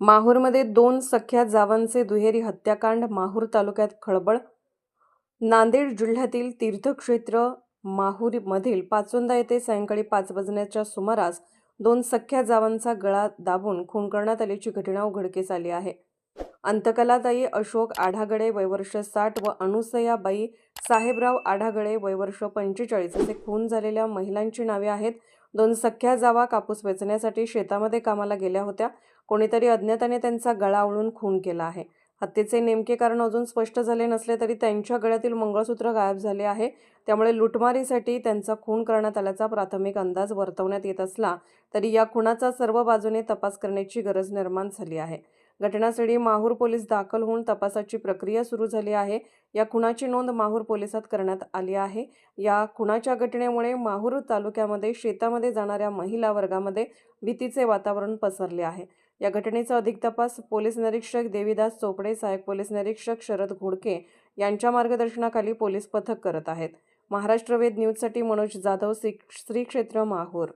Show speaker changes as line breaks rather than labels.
माहूरमध्ये दोन सख्या जावांचे दुहेरी हत्याकांड माहूर तालुक्यात खळबळ. नांदेड जिल्ह्यातील तीर्थक्षेत्र माहूरमधील पाचोंदा येथे सायंकाळी पाच वाजण्याच्या सुमारास दोन सख्या जावांचा गळा दाबून खून करण्यात आल्याची घटना उघडकीस आली आहे. अंतकलाताई अशोक आढागडे वयवर्ष साठ व अनुसयाबाई साहेबराव आढागळे वयवर्ष पंचेचाळीस असे खून झालेल्या महिलांची नावे आहेत. दोन सख्या जावा कापूस वेचण्यासाठी शेतामध्ये कामाला गेल्या होत्या. कोणीतरी अज्ञाताने त्यांचा गळा आवळून खून केला आहे. हत्येचे नेमके कारण अजून स्पष्ट झाले नसले तरी त्यांच्या गळ्यातील मंगळसूत्र गायब झाले आहे. त्यामुळे लुटमारीसाठी त्यांचा खून करण्यात आल्याचा प्राथमिक अंदाज वर्तवण्यात येत असला तरी या खुनाचा सर्व बाजूने तपास करण्याची गरज निर्माण झाली आहे. घटनास्थळी माहूर पोलीस दाखल होऊन तपासाची प्रक्रिया सुरू झाली आहे. या खुणाची नोंद माहूर पोलिसात करण्यात आली आहे. या खुणाच्या घटनेमुळे माहूर तालुक्यामध्ये शेतामध्ये जाणाऱ्या महिला वर्गामध्ये भीतीचे वातावरण पसरले आहे. या घटनेचा अधिक तपास पोलीस निरीक्षक देवीदास चोपडे सहाय्यक पोलीस निरीक्षक शरद घोडके यांच्या मार्गदर्शनाखाली पोलीस पथक करत आहेत. महाराष्ट्र वेद न्यूजसाठी मनोज जाधव श्री श्री क्षेत्र माहूर.